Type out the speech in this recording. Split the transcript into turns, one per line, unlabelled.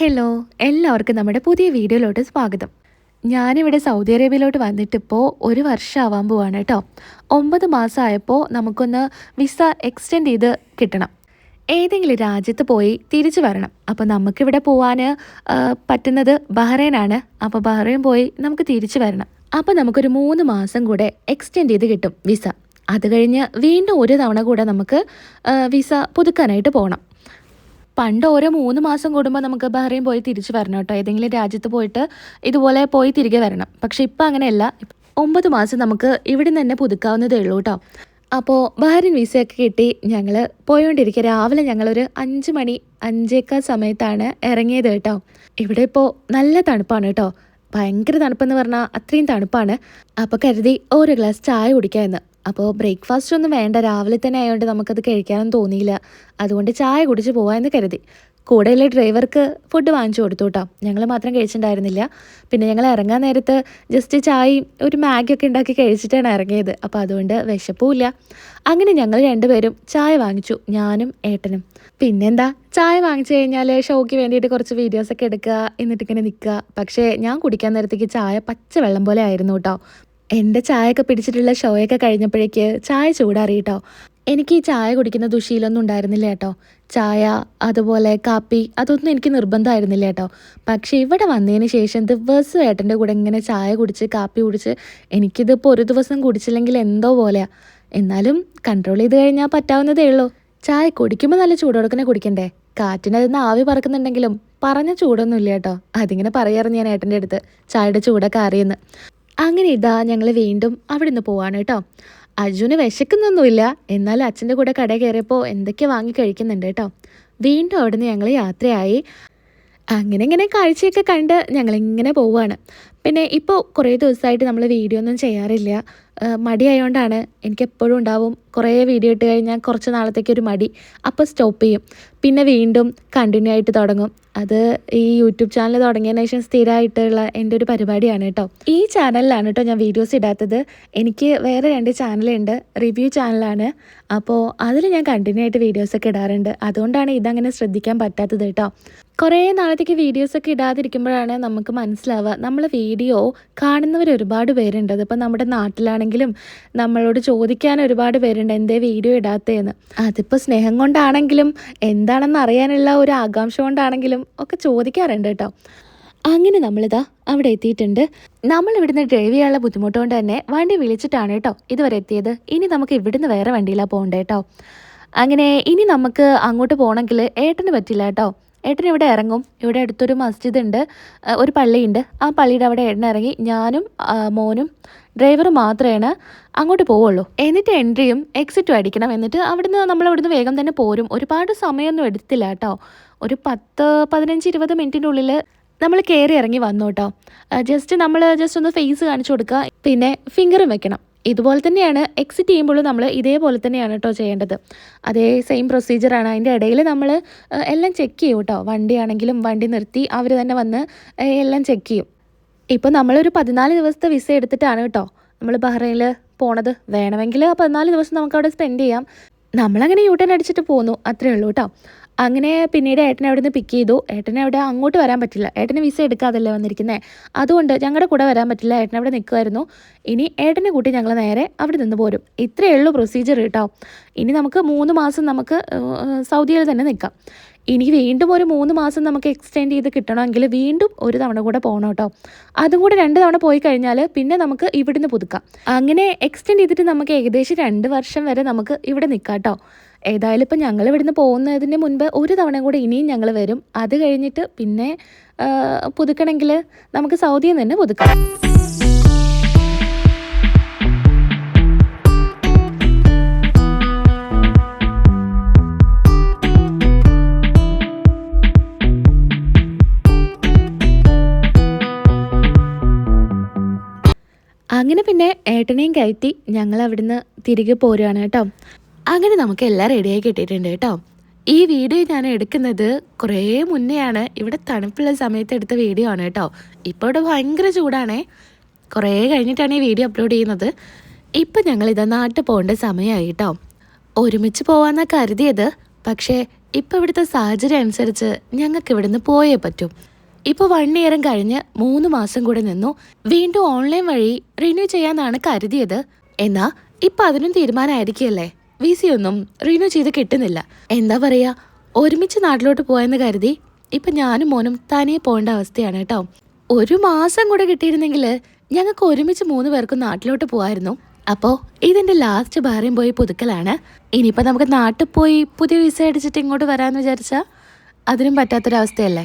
Hello എല്ലാവർക്കും നമ്മുടെ പുതിയ വീഡിയോയിലോട്ട് സ്വാഗതം. ഞാനിവിടെ സൗദി അറേബ്യയിലോട്ട് വന്നിട്ടിപ്പോൾ ഒരു വർഷം ആവാൻ പോവാണ് കേട്ടോ. ഒമ്പത് മാസമായപ്പോൾ നമുക്കൊന്ന് വിസ എക്സ്റ്റെൻഡ് ചെയ്ത് കിട്ടണം. ഏതെങ്കിലും രാജ്യത്ത് പോയി തിരിച്ചു വരണം. അപ്പോൾ നമുക്കിവിടെ പോവാൻ പറ്റുന്നത് ബഹ്റൈനാണ്. അപ്പോൾ ബഹ്റൈൻ പോയി നമുക്ക് തിരിച്ചു വരണം. അപ്പോൾ നമുക്കൊരു മൂന്ന് മാസം കൂടെ എക്സ്റ്റെൻഡ് ചെയ്ത് കിട്ടും വിസ. അത് കഴിഞ്ഞ് വീണ്ടും ഒരു തവണ കൂടെ നമുക്ക് വിസ പുതുക്കാനായിട്ട് പോകണം പണ്ട് ഓരോ മൂന്ന് മാസം കൂടുമ്പോൾ നമുക്ക് ബഹ്റൈൻ പോയി തിരിച്ചു വരണം കേട്ടോ. ഏതെങ്കിലും രാജ്യത്ത് പോയിട്ട് ഇതുപോലെ പോയി തിരികെ വരണം. പക്ഷെ ഇപ്പം അങ്ങനെയല്ല. ഒമ്പത് മാസം നമുക്ക് ഇവിടെ നിന്ന് തന്നെ പുതുക്കാവുന്നതേ ഉള്ളൂ കേട്ടോ. അപ്പോൾ ബഹ്റിൻ വിസയൊക്കെ കിട്ടി ഞങ്ങൾ പോയോണ്ടിരിക്കുക രാവിലെ ഞങ്ങളൊരു അഞ്ച് മണി അഞ്ചേക്കാൽ സമയത്താണ് ഇറങ്ങിയത് കേട്ടോ. ഇവിടെ ഇപ്പോൾ നല്ല തണുപ്പാണ് കേട്ടോ. ഭയങ്കര തണുപ്പെന്ന് പറഞ്ഞാൽ അത്രയും തണുപ്പാണ്. അപ്പോൾ കരുതി ഓരോ ഗ്ലാസ് ചായ കുടിക്കാമെന്ന് അപ്പോൾ ബ്രേക്ക്ഫാസ്റ്റ് ഒന്നും വേണ്ട. രാവിലെ തന്നെ ആയതുകൊണ്ട് നമുക്കത് കഴിക്കാനൊന്നും തോന്നിയില്ല. അതുകൊണ്ട് ചായ കുടിച്ച് പോകാമെന്ന് കരുതി. കൂടെയുള്ള ഡ്രൈവർക്ക് ഫുഡ് വാങ്ങിച്ചു കൊടുത്തു കേട്ടോ ഞങ്ങൾ മാത്രം കഴിച്ചിട്ടുണ്ടായിരുന്നില്ല. പിന്നെ ഞങ്ങൾ ഇറങ്ങാൻ നേരത്ത് ജസ്റ്റ് ചായയും ഒരു മാഗിയൊക്കെ ഉണ്ടാക്കി കഴിച്ചിട്ടാണ് ഇറങ്ങിയത്. അപ്പോൾ അതുകൊണ്ട് വിശപ്പുമില്ല അങ്ങനെ ഞങ്ങൾ രണ്ടുപേരും ചായ വാങ്ങിച്ചു. ഞാനും ഏട്ടനും. പിന്നെന്താ? ചായ വാങ്ങിച്ചു കഴിഞ്ഞാൽ ഷോയ്ക്ക് വേണ്ടിയിട്ട് കുറച്ച് വീഡിയോസൊക്കെ എടുക്കുക എന്നിട്ട് ഇങ്ങനെ നിൽക്കുക. പക്ഷേ ഞാൻ കുടിക്കാൻ നേരത്തേക്ക് ചായ പച്ച വെള്ളം പോലെ ആയിരുന്നു കേട്ടോ. എന്റെ ചായയൊക്കെ പിടിച്ചിട്ടുള്ള ഷോയൊക്കെ കഴിഞ്ഞപ്പോഴേക്ക് ചായ ചൂടാറി കേട്ടോ എനിക്ക് ഈ ചായ കുടിക്കുന്ന ദുശീലൊന്നും ഉണ്ടായിരുന്നില്ല കേട്ടോ ചായ അതുപോലെ കാപ്പി അതൊന്നും എനിക്ക് നിർബന്ധമായിരുന്നില്ല കേട്ടോ പക്ഷേ ഇവിടെ വന്നതിന് ശേഷം ദിവസം ഏട്ടന്റെ കൂടെ ഇങ്ങനെ ചായ കുടിച്ച് കാപ്പി കുടിച്ച് എനിക്കിതിപ്പോൾ ഒരു ദിവസം കുടിച്ചില്ലെങ്കിൽ എന്തോ പോലെയാ. എന്നാലും കൺട്രോൾ ചെയ്ത് കഴിഞ്ഞാൽ പറ്റാവുന്നതേ ഉള്ളൂ. ചായ കുടിക്കുമ്പോൾ നല്ല ചൂടോടക്കനെ കുടിക്കണ്ടേ? കാറ്റിനതിന്ന് ആവി പറക്കുന്നുണ്ടെങ്കിലും പറഞ്ഞ ചൂടൊന്നുമില്ല കേട്ടോ അതിങ്ങനെ പറയാറ് ഞാൻ ഏട്ടന്റെ അടുത്ത്. ചായയുടെ ചൂടൊക്കെ അറിയുന്നു. അങ്ങനെ ഇതാ ഞങ്ങൾ വീണ്ടും അവിടെ നിന്ന് പോവാണ് കേട്ടോ. അർജുന് വിശക്കുന്നൊന്നുമില്ല. എന്നാൽ അച്ഛന്റെ കൂടെ കട കയറിയപ്പോൾ എന്തൊക്കെ വാങ്ങി കഴിക്കുന്നുണ്ട് കേട്ടോ. വീണ്ടും അവിടെ നിന്ന് ഞങ്ങൾ യാത്രയായി. അങ്ങനെ ഇങ്ങനെ കാഴ്ചയൊക്കെ കണ്ട് ഞങ്ങളിങ്ങനെ പോവുകയാണ് പിന്നെ ഇപ്പോൾ കുറേ ദിവസമായിട്ട് നമ്മൾ വീഡിയോ ഒന്നും ചെയ്യാറില്ല. മടി മടിയായതുകൊണ്ടാണ് എനിക്ക് എപ്പോഴും ഉണ്ടാവും. കുറേ വീഡിയോ ഇട്ട് കഴിഞ്ഞാൽ കുറച്ച് നാളത്തേക്ക് ഒരു മടി. അപ്പോൾ സ്റ്റോപ്പ് ചെയ്യും. പിന്നെ വീണ്ടും കണ്ടിന്യൂ ആയിട്ട് തുടങ്ങും. അത് ഈ യൂട്യൂബ് ചാനൽ തുടങ്ങിയതിന് ശേഷം സ്ഥിരമായിട്ടുള്ള എന്റെ ഒരു പരിപാടിയാണ് കേട്ടോ ഈ ചാനലിലാണ് കേട്ടോ ഞാൻ വീഡിയോസ് ഇടാത്തത്. എനിക്ക് വേറെ രണ്ട് ചാനലുണ്ട് റിവ്യൂ ചാനലാണ് അപ്പോൾ അതിൽ ഞാൻ കണ്ടിന്യൂ ആയിട്ട് വീഡിയോസൊക്കെ ഇടാറുണ്ട്. അതുകൊണ്ടാണ് ഇതങ്ങനെ ശ്രദ്ധിക്കാൻ പറ്റാത്തത് കേട്ടോ കുറേ നാളത്തേക്ക് വീഡിയോസൊക്കെ ഇടാതിരിക്കുമ്പോഴാണ് നമുക്ക് മനസ്സിലാവുക. നമ്മൾ വീഡിയോ കാണുന്നവർ ഒരുപാട് പേരുണ്ട്. അതിപ്പോൾ നമ്മുടെ നാട്ടിലാണെങ്കിലും നമ്മളോട് ചോദിക്കാൻ ഒരുപാട് പേരുണ്ട് എന്തേ വീഡിയോ ഇടാത്തതെന്ന് അതിപ്പോൾ സ്നേഹം കൊണ്ടാണെങ്കിലും എന്താണെന്ന് അറിയാനുള്ള ഒരു ആകാംക്ഷ കൊണ്ടാണെങ്കിലും ഒക്കെ ചോദിക്കാറുണ്ട് കേട്ടോ. അങ്ങനെ നമ്മളിതാ അവിടെ എത്തിയിട്ടുണ്ട്. നമ്മൾ ഇവിടുന്ന് ഡ്രൈവ് ചെയ്യാനുള്ള ബുദ്ധിമുട്ട് കൊണ്ട് തന്നെ വണ്ടി വിളിച്ചിട്ടാണ് കേട്ടോ ഇതുവരെ എത്തിയത്. ഇനി നമുക്ക് ഇവിടുന്ന് വേറെ വണ്ടിയിലാണ് പോകണ്ടേ കേട്ടോ. അങ്ങനെ ഇനി നമുക്ക് അങ്ങോട്ട് പോകണമെങ്കിൽ ഏട്ടന് പറ്റില്ല കേട്ടോ. ഏട്ടൻ ഇവിടെ ഇറങ്ങും. ഇവിടെ അടുത്തൊരു മസ്ജിദ് ഉണ്ട് ഒരു പള്ളിയുണ്ട്. ആ പള്ളിയുടെ അവിടെ ഏട്ടൻ ഇറങ്ങി ഞാനും മോനും ഡ്രൈവർ മാത്രമാണ് അങ്ങോട്ട് പോവുള്ളൂ. എന്നിട്ട് എൻട്രിയും എക്സിറ്റും അടിക്കണം. എന്നിട്ട് അവിടുന്ന് നമ്മൾ അവിടുന്ന് വേഗം തന്നെ പോരും. ഒരുപാട് സമയമൊന്നും എടുത്തില്ല കേട്ടോ. ഒരു പത്ത് പതിനഞ്ച് ഇരുപത് മിനിറ്റിന്റെ ഉള്ളിൽ നമ്മൾ കയറി ഇറങ്ങി വന്നു കേട്ടോ. ജസ്റ്റ് നമ്മൾ ജസ്റ്റ് ഒന്ന് ഫേസ് കാണിച്ചു കൊടുക്കുക. പിന്നെ ഫിംഗറും വെക്കണം. ഇതുപോലെ തന്നെയാണ് എക്സിറ്റ് ചെയ്യുമ്പോഴും നമ്മൾ ഇതേപോലെ തന്നെയാണ് കേട്ടോ ചെയ്യേണ്ടത്. അതേ സെയിം പ്രൊസീജിയറാണ് അതിന്റെ ഇടയിൽ നമ്മൾ എല്ലാം ചെക്ക് ചെയ്യും കേട്ടോ വണ്ടിയാണെങ്കിലും വണ്ടി നിർത്തി അവർ തന്നെ വന്ന് എല്ലാം ചെക്ക് ചെയ്യും. ഇപ്പോൾ നമ്മളൊരു പതിനാല് ദിവസത്തെ വിസ എടുത്തിട്ടാണ് കേട്ടോ നമ്മൾ ബഹ്റൈനിൽ പോണത്. വേണമെങ്കിൽ ആ പതിനാല് ദിവസം നമുക്ക് അവിടെ സ്പെൻഡ് ചെയ്യാം. നമ്മളങ്ങനെ യൂട്ടേൺ അടിച്ചിട്ട് പോന്നു. അത്രേ ഉള്ളൂ കേട്ടോ അങ്ങനെ പിന്നീട് ഏട്ടനെ അവിടെ നിന്ന് പിക്ക് ചെയ്തു. ഏട്ടനെ അവിടെ അങ്ങോട്ട് വരാൻ പറ്റില്ല. ഏട്ടന് വിസ എടുക്കാതല്ലേ വന്നിരിക്കുന്നത് അതുകൊണ്ട് ഞങ്ങളുടെ കൂടെ വരാൻ പറ്റില്ല. ഏട്ടൻ അവിടെ നിൽക്കുമായിരുന്നു ഇനി ഏട്ടനെ കൂട്ടി ഞങ്ങൾ നേരെ അവിടെ നിന്ന് പോരും. ഇത്രയേ ഉള്ളൂ പ്രൊസീജിയർ കേട്ടോ ഇനി നമുക്ക് മൂന്ന് മാസം നമുക്ക് സൗദിയിൽ തന്നെ നിൽക്കാം ഇനി വീണ്ടും ഒരു മൂന്ന് മാസം നമുക്ക് എക്സ്റ്റെൻഡ് ചെയ്ത് കിട്ടണമെങ്കിൽ വീണ്ടും ഒരു തവണ കൂടെ പോകണം കേട്ടോ അതും കൂടെ രണ്ട് തവണ പോയി കഴിഞ്ഞാൽ പിന്നെ നമുക്ക് ഇവിടുന്ന് പുതുക്കാം. അങ്ങനെ എക്സ്റ്റെൻഡ് ചെയ്തിട്ട് നമുക്ക് ഏകദേശം രണ്ട് വർഷം വരെ നമുക്ക് ഇവിടെ നിൽക്കാം കേട്ടോ ഏതായാലും ഇപ്പം ഞങ്ങൾ ഇവിടുന്ന് പോകുന്നതിന് മുൻപ് ഒരു തവണ കൂടെ ഇനിയും ഞങ്ങൾ വരും. അത് കഴിഞ്ഞിട്ട് പിന്നെ പുതുക്കണമെങ്കിൽ നമുക്ക് സൗദിയിൽ നിന്ന് പുതുക്കാം. അങ്ങനെ പിന്നെ ഏട്ടനെയും കയറ്റി ഞങ്ങൾ അവിടുന്ന് തിരികെ പോരുകയാണ് കേട്ടോ. അങ്ങനെ നമുക്ക് എല്ലാം റെഡിയായി കിട്ടിയിട്ടുണ്ട് കേട്ടോ. ഈ വീഡിയോ ഞാൻ എടുക്കുന്നത് കുറേ മുന്നെയാണ്. ഇവിടെ തണുപ്പുള്ള സമയത്ത് എടുത്ത വീഡിയോ ആണ് കേട്ടോ. ഇപ്പോൾ ഇവിടെ ഭയങ്കര ചൂടാണേ. കുറേ കഴിഞ്ഞിട്ടാണ് ഈ വീഡിയോ അപ്ലോഡ് ചെയ്യുന്നത്. ഇപ്പം ഞങ്ങളിതാ നാട്ടിൽ പോകേണ്ട സമയമായി കേട്ടോ. ഒരുമിച്ച് പോകാമെന്നാണ് കരുതിയത്. പക്ഷേ ഇപ്പം ഇവിടുത്തെ സാഹചര്യം അനുസരിച്ച് ഞങ്ങൾക്ക് ഇവിടുന്ന് പോയേ പറ്റും. ഇപ്പോൾ വൺ ഇയറും കഴിഞ്ഞ് മൂന്ന് മാസം കൂടെ നിന്നു. വീണ്ടും ഓൺലൈൻ വഴി റിന്യൂ ചെയ്യാന്നാണ് കരുതിയത്. എന്നാൽ ഇപ്പം അതിനും തീരുമാനമായിരിക്കല്ലേ വി സി ഒന്നും റിന്യൂ ചെയ്ത് കിട്ടുന്നില്ല. എന്താ പറയാ ഒരുമിച്ച് നാട്ടിലോട്ട് പോയെന്ന് കരുതി ഇപ്പൊ ഞാനും മോനും തനിയെ പോകേണ്ട അവസ്ഥയാണ് കേട്ടോ. ഒരു മാസം കൂടെ കിട്ടിയിരുന്നെങ്കിൽ ഞങ്ങൾക്ക് ഒരുമിച്ച് മൂന്ന് പേർക്കും നാട്ടിലോട്ട് പോകായിരുന്നു അപ്പോൾ ഇതിന്റെ ലാസ്റ്റ് ഭാര്യം പോയി പുതുക്കലാണ്. ഇനിയിപ്പോൾ നമുക്ക് നാട്ടിൽ പോയി പുതിയ വിസ അടിച്ചിട്ട് ഇങ്ങോട്ട് വരാമെന്ന് വിചാരിച്ചാൽ അതിനും പറ്റാത്തൊരവസ്ഥയല്ലേ?